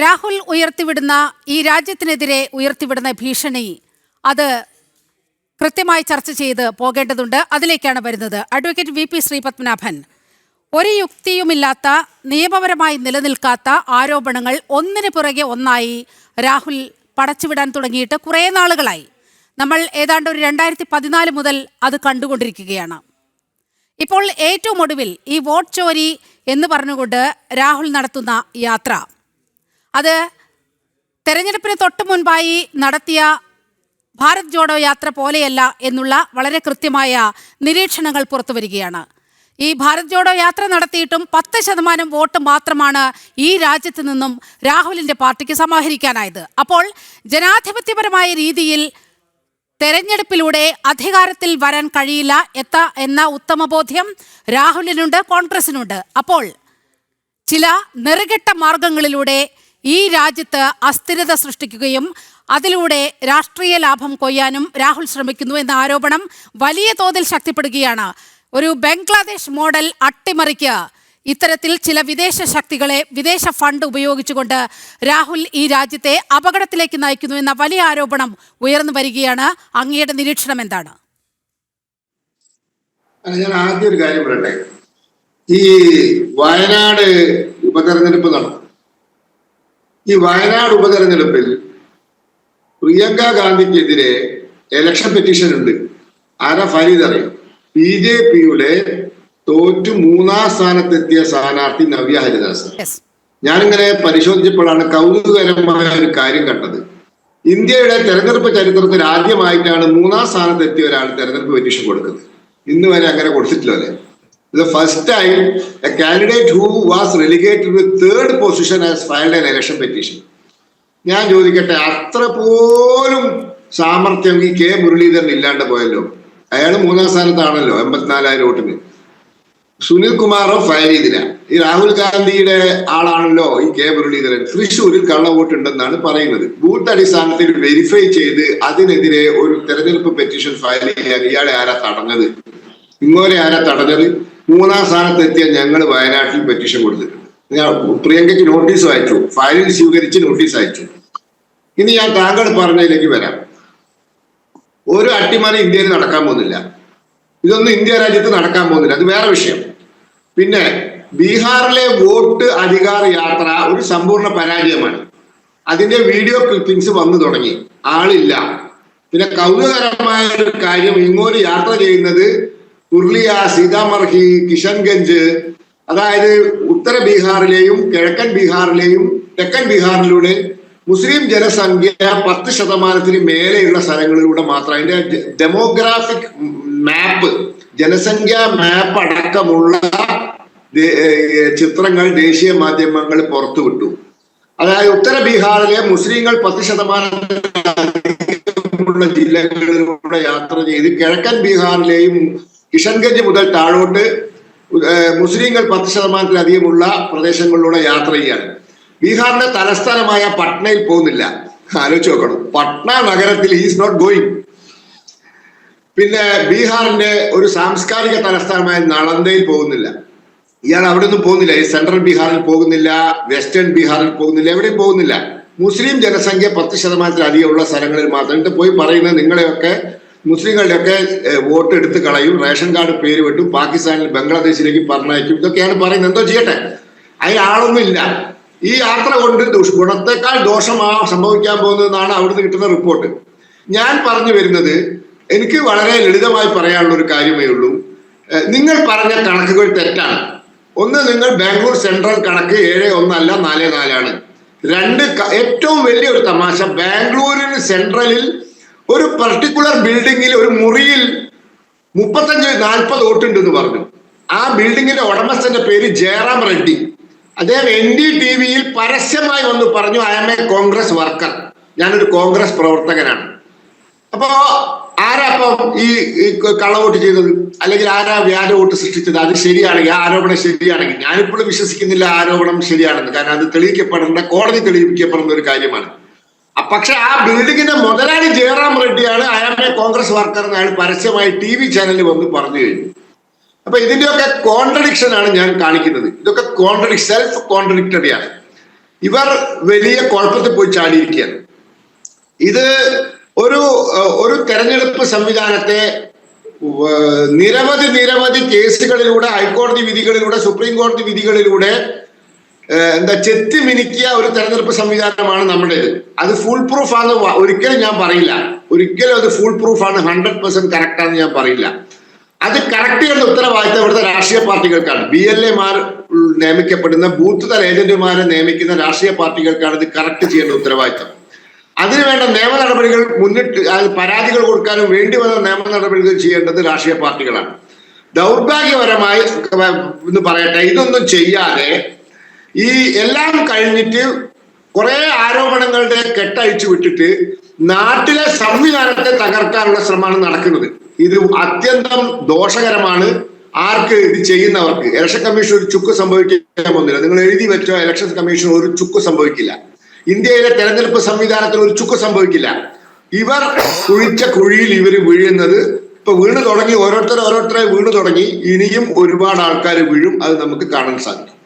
രാഹുൽ ഉയർത്തിവിടുന്ന ഈ രാജ്യത്തിനെതിരെ ഉയർത്തിവിടുന്ന ഭീഷണി അത് കൃത്യമായി ചർച്ച ചെയ്ത് പോകേണ്ടതുണ്ട്. അതിലേക്കാണ് വരുന്നത്. അഡ്വക്കേറ്റ് വി പി ശ്രീപത്മനാഭൻ ഒരു യുക്തിയുമില്ലാത്ത നിയമപരമായി നിലനിൽക്കാത്ത ആരോപണങ്ങൾ ഒന്നിന് പുറകെ ഒന്നായി രാഹുൽ പടച്ചുവിടാൻ തുടങ്ങിയിട്ട് കുറേ നാളുകളായി. നമ്മൾ ഏതാണ്ട് ഒരു രണ്ടായിരത്തി പതിനാല് മുതൽ അത് കണ്ടുകൊണ്ടിരിക്കുകയാണ്. ഇപ്പോൾ ഏറ്റവും ഒടുവിൽ ഈ വോട്ട് ചോരി എന്ന് പറഞ്ഞുകൊണ്ട് രാഹുൽ നടത്തുന്ന യാത്ര. അത് തെരഞ്ഞെടുപ്പിന് തൊട്ട് മുൻപായി നടത്തിയ ഭാരത് ജോഡോ യാത്ര പോലെയല്ല എന്നുള്ള വളരെ കൃത്യമായ നിരീക്ഷണങ്ങൾ പുറത്തു വരികയാണ്. ഈ ഭാരത് ജോഡോ യാത്ര നടത്തിയിട്ടും പത്ത് ശതമാനം വോട്ട് മാത്രമാണ് ഈ രാജ്യത്ത് നിന്നും രാഹുലിന്റെ പാർട്ടിക്ക് സമാഹരിക്കാനായത്. അപ്പോൾ ജനാധിപത്യപരമായ രീതിയിൽ തെരഞ്ഞെടുപ്പിലൂടെ അധികാരത്തിൽ വരാൻ കഴിയില്ല എത്ത എന്ന ഉത്തമബോധ്യം രാഹുലിനുണ്ട് കോൺഗ്രസിനുണ്ട്. അപ്പോൾ ചില നെറുകെട്ട മാർഗങ്ങളിലൂടെ ഈ രാജ്യത്ത് അസ്ഥിരത സൃഷ്ടിക്കുകയും അതിലൂടെ രാഷ്ട്രീയ ലാഭം കൊയ്യാനും രാഹുൽ ശ്രമിക്കുന്നു എന്ന ആരോപണം വലിയ തോതിൽ ശക്തിപ്പെടുകയാണ്. ഒരു ബംഗ്ലാദേശ് മോഡൽ അട്ടിമറിക്ക് ഇത്തരത്തിൽ ചില വിദേശ ശക്തികളെ വിദേശ ഫണ്ട് ഉപയോഗിച്ചുകൊണ്ട് രാഹുൽ ഈ രാജ്യത്തെ അപകടത്തിലേക്ക് നയിക്കുന്നു എന്ന വലിയ ആരോപണം ഉയർന്നു വരികയാണ്. അങ്ങയുടെ നിരീക്ഷണം എന്താണ്? ഞാൻ ആദ്യം ഒരു കാര്യം പറയട്ടെ. ഈ വയനാട് ഉപതെരഞ്ഞെടുപ്പ് നടന്നു. ഈ വയനാട് ഉപതെരഞ്ഞെടുപ്പിൽ പ്രിയങ്ക ഗാന്ധിക്കെതിരെ എലക്ഷൻ പെറ്റീഷൻ ഉണ്ട്. ആരാ ഫരീദ് അറിയാം? ബി ജെ പിയുടെ തോറ്റു മൂന്നാം സ്ഥാനത്തെത്തിയ സ്ഥാനാർത്ഥി നവ്യ ഹരിദാസ്. ഞാനിങ്ങനെ പരിശോധിച്ചപ്പോഴാണ് കൗതുകകരമായ ഒരു കാര്യം കണ്ടത്. ഇന്ത്യയുടെ തെരഞ്ഞെടുപ്പ് ചരിത്രത്തിൽ ആദ്യമായിട്ടാണ് മൂന്നാം സ്ഥാനത്തെത്തിയ ഒരാൾ തെരഞ്ഞെടുപ്പ് പെറ്റീഷൻ കൊടുക്കുന്നത്. ഇന്ന് വരെ അങ്ങനെ കൊടുത്തിട്ടില്ല അല്ലേ? ഇത് first time a candidate who was relegated with third position as filed an election petition ഞാൻ ചോദിക്കട്ടെ അത്ര പോലും സാമർത്ഥ്യം ഈ കെ മുരളീധരൻ ഇല്ലാണ്ട് പോയല്ലോ? അയാൾ മൂന്നാം സ്ഥാനത്താണല്ലോ എൺപത്തിനാലായിരം വോട്ടിന്. സുനിൽ കുമാറോ ഫയൽ ചെയ്തില്ല. ഈ രാഹുൽ ഗാന്ധിയുടെ ആളാണല്ലോ ഈ കെ മുരളീധരൻ. തൃശ്ശൂരിൽ കള്ളവോട്ട് ഉണ്ടെന്നാണ് പറയുന്നത്. ബൂത്ത് അടിസ്ഥാനത്തിൽ വെരിഫൈ ചെയ്ത് അതിനെതിരെ ഒരു തെരഞ്ഞെടുപ്പ് പെറ്റീഷൻ ഫയൽ ചെയ്യാൻ ഇയാളെ ആരാ തടഞ്ഞത്? ഇങ്ങോലെ ആരാ തടഞ്ഞത്? മൂന്നാം സ്ഥാനത്ത് എത്തിയ ഞങ്ങൾ വയനാട്ടിൽ പെറ്റീഷൻ കൊടുത്തിട്ടുണ്ട്. പ്രിയങ്കയ്ക്ക് നോട്ടീസ് അയച്ചു. ഫയലിൽ സ്വീകരിച്ച് നോട്ടീസ് അയച്ചു. ഇനി ഞാൻ താങ്കൾ പറഞ്ഞതിലേക്ക് വരാം. ഒരു അട്ടിമറി ഇന്ത്യയിൽ നടക്കാൻ പോകുന്നില്ല. ഇതൊന്നും ഇന്ത്യ രാജ്യത്ത് നടക്കാൻ പോകുന്നില്ല. അത് വേറെ വിഷയം. പിന്നെ ബീഹാറിലെ വോട്ട് അധികാര യാത്ര ഒരു സമ്പൂർണ പരാജയമാണ്. അതിന്റെ വീഡിയോ ക്ലിപ്പിംഗ്സ് വന്നു തുടങ്ങി. ആളില്ല. പിന്നെ കൗതുകകരമായ ഒരു കാര്യം ഇങ്ങോട്ട് യാത്ര ചെയ്യുന്നത് പുർലിയ സീതാമർഹി കിഷൻഗഞ്ച് അതായത് ഉത്തര ബീഹാറിലെയും കിഴക്കൻ ബീഹാറിലെയും തെക്കൻ ബീഹാറിലൂടെ മുസ്ലിം ജനസംഖ്യ പത്ത് ശതമാനത്തിന് മേലെയുള്ള സ്ഥലങ്ങളിലൂടെ മാത്രം. അതിന്റെ ഡെമോഗ്രാഫിക് മാപ്പ് ജനസംഖ്യാ മാപ്പ് അടക്കമുള്ള ചിത്രങ്ങൾ ദേശീയ മാധ്യമങ്ങൾ പുറത്തുവിട്ടു അതായത് ഉത്തര ബീഹാറിലെ മുസ്ലിങ്ങൾ പത്ത് ശതമാനമുള്ള ജില്ലകളിലൂടെ യാത്ര ചെയ്ത് കിഴക്കൻ ബീഹാറിലെയും കിഷൻഗഞ്ച് മുതൽ താഴോട്ട് മുസ്ലിങ്ങൾ പത്ത് ശതമാനത്തിലധികമുള്ള പ്രദേശങ്ങളിലൂടെ യാത്ര ചെയ്യാണ്. ബീഹാറിന്റെ തലസ്ഥാനമായ പട്നയിൽ പോകുന്നില്ല. ആലോചിച്ച് നോക്കണം. പട്ന നഗരത്തിൽ ഈസ് നോട്ട് ഗോയിങ് പിന്നെ ബീഹാറിന്റെ ഒരു സാംസ്കാരിക തലസ്ഥാനമായ നളന്തയിൽ പോകുന്നില്ല. ഇയാൾ അവിടെ ഒന്നും പോകുന്നില്ല. ഈ സെൻട്രൽ ബീഹാറിൽ പോകുന്നില്ല വെസ്റ്റേൺ ബീഹാറിൽ പോകുന്നില്ല എവിടെയും പോകുന്നില്ല. മുസ്ലിം ജനസംഖ്യ പത്ത് ശതമാനത്തിലധികമുള്ള സ്ഥലങ്ങളിൽ മാത്രം. എന്നിട്ട് പോയി പറയുന്നത് നിങ്ങളെയൊക്കെ മുസ്ലിങ്ങളുടെയൊക്കെ വോട്ട് എടുത്ത് കളയും റേഷൻ കാർഡ് പേര് വെട്ടും പാകിസ്ഥാനിൽ ബംഗ്ലാദേശിലേക്ക് പറഞ്ഞയക്കും ഇതൊക്കെയാണ് പറയുന്നത്. എന്തോ ചെയ്യട്ടെ? അതിലാളൊന്നുമില്ല ഈ യാത്ര കൊണ്ട് ദുഷ് ഗുണത്തെക്കാൾ ദോഷമാ സംഭവിക്കാൻ പോകുന്നതെന്നാണ് അവിടുന്ന് കിട്ടുന്ന റിപ്പോർട്ട്. ഞാൻ പറഞ്ഞു വരുന്നത് എനിക്ക് വളരെ ലളിതമായി പറയാനുള്ള ഒരു കാര്യമേ ഉള്ളൂ. നിങ്ങൾ പറഞ്ഞ കണക്കുകൾ തെറ്റാണ്. ഒന്ന് നിങ്ങൾ ബാംഗ്ലൂർ സെൻട്രൽ കണക്ക് ഏഴ് ഒന്നല്ല നാല് നാലാണ്. രണ്ട് ഏറ്റവും വലിയൊരു തമാശ ബാംഗ്ലൂരിന് സെൻട്രലിൽ ഒരു പർട്ടിക്കുലർ ബിൽഡിങ്ങിൽ ഒരു മുറിയിൽ മുപ്പത്തഞ്ച് നാൽപ്പത് വോട്ടുണ്ടെന്ന് പറഞ്ഞു. ആ ബിൽഡിങ്ങിന്റെ ഉടമസ്ഥന്റെ പേര് ജയറാം റെഡ്ഡി. അദ്ദേഹം എൻ ഡി ടി വിയിൽ പരസ്യമായി വന്ന് പറഞ്ഞു I am a Congress worker ഞാനൊരു കോൺഗ്രസ് പ്രവർത്തകനാണ്. അപ്പോ ആരാ അപ്പം ഈ കളവോട്ട് ചെയ്തത്? അല്ലെങ്കിൽ ആരാ വ്യാജ വോട്ട് സൃഷ്ടിച്ചത്? അത് ശരിയാണെങ്കിൽ ആ ആരോപണം ശരിയാണെങ്കിൽ. ഞാനിപ്പോഴും വിശ്വസിക്കുന്നില്ല ആരോപണം ശരിയാണെന്ന്. കാരണം അത് തെളിയിക്കപ്പെടേണ്ട കോടതി തെളിയിക്കപ്പെടുന്ന ഒരു കാര്യമാണ്. പക്ഷെ ആ ബിൽഡിങ്ങിന്റെ മുതലാളി ജയറാം റെഡ്ഡിയാണ് അയാളെ കോൺഗ്രസ് വർക്കർ എന്ന് അയാൾ പരസ്യമായി ടി വി ചാനലിൽ വന്ന് പറഞ്ഞു കഴിഞ്ഞു. അപ്പൊ ഇതിന്റെയൊക്കെ കോൺട്രഡിക്ഷൻ ആണ് ഞാൻ കാണിക്കുന്നത്. ഇതൊക്കെ കോൺട്രഡിക് സെൽഫ് കോൺട്രഡിക്ടറി ആണ്. ഇവർ വലിയ കുഴപ്പത്തിൽ പോയി ചാടിയിരിക്കുകയാണ്. ഇത് ഒരു ഒരു തെരഞ്ഞെടുപ്പ് സംവിധാനത്തെ നിരവധി നിരവധി കേസുകളിലൂടെ ഹൈക്കോടതി വിധികളിലൂടെ സുപ്രീം കോടതി വിധികളിലൂടെ എന്താ ചെത്തി മിനുക്കിയ ഒരു തെരഞ്ഞെടുപ്പ് സംവിധാനമാണ് നമ്മുടേത്. അത് ഫുൾ പ്രൂഫ് ആണ് ഒരിക്കലും ഞാൻ പറയില്ല. ഒരിക്കലും അത് ഫുൾ പ്രൂഫ് ആണ് ഹൺഡ്രഡ് പെർസെന്റ് കറക്റ്റ് ആണെന്ന് ഞാൻ പറയില്ല. അത് കറക്റ്റ് ചെയ്യുന്ന ഉത്തരവാദിത്തം ഇവിടുത്തെ രാഷ്ട്രീയ പാർട്ടികൾക്കാണ്. ബി എൽ എമാർ നിയമിക്കപ്പെടുന്ന ബൂത്ത് തല ഏജന്റുമാരെ നിയമിക്കുന്ന രാഷ്ട്രീയ പാർട്ടികൾക്കാണ് ഇത് കറക്റ്റ് ചെയ്യേണ്ട ഉത്തരവാദിത്തം. അതിനുവേണ്ട നിയമ നടപടികൾ മുന്നിട്ട് പരാതികൾ കൊടുക്കാനും വേണ്ടി വന്ന നിയമ നടപടികൾ ചെയ്യേണ്ടത് രാഷ്ട്രീയ പാർട്ടികളാണ്. ദൗർഭാഗ്യപരമായി എന്ന് പറയട്ടെ ഇതൊന്നും ചെയ്യാതെ ഈ എല്ലാം കഴിഞ്ഞിട്ട് കുറെ ആരോപണങ്ങളുടെ കെട്ടഴിച്ചു വിട്ടിട്ട് നാട്ടിലെ സംവിധാനത്തെ തകർക്കാനുള്ള ശ്രമമാണ് നടക്കുന്നത്. ഇത് അത്യന്തം ദോഷകരമാണ്. ആർക്ക് ഇത് ചെയ്യുന്നവർക്ക്? ഇലക്ഷൻ കമ്മീഷൻ ഒരു ചുക്ക് സംഭവിക്കാൻ പോകുന്നില്ല. നിങ്ങൾ എഴുതി വെച്ചോ ഇലക്ഷൻ കമ്മീഷൻ ഒരു ചുക്ക് സംഭവിക്കില്ല. ഇന്ത്യയിലെ തെരഞ്ഞെടുപ്പ് സംവിധാനത്തിൽ ഒരു ചുക്ക് സംഭവിക്കില്ല. ഇവർ കുഴിച്ച കുഴിയിൽ ഇവർ വീഴുന്നത് ഇപ്പൊ വീണ് തുടങ്ങി. ഓരോരുത്തർ ഓരോരുത്തരെ വീണ് തുടങ്ങി. ഇനിയും ഒരുപാട് ആൾക്കാർ വീഴും. അത് നമുക്ക് കാണാൻ സാധിക്കും.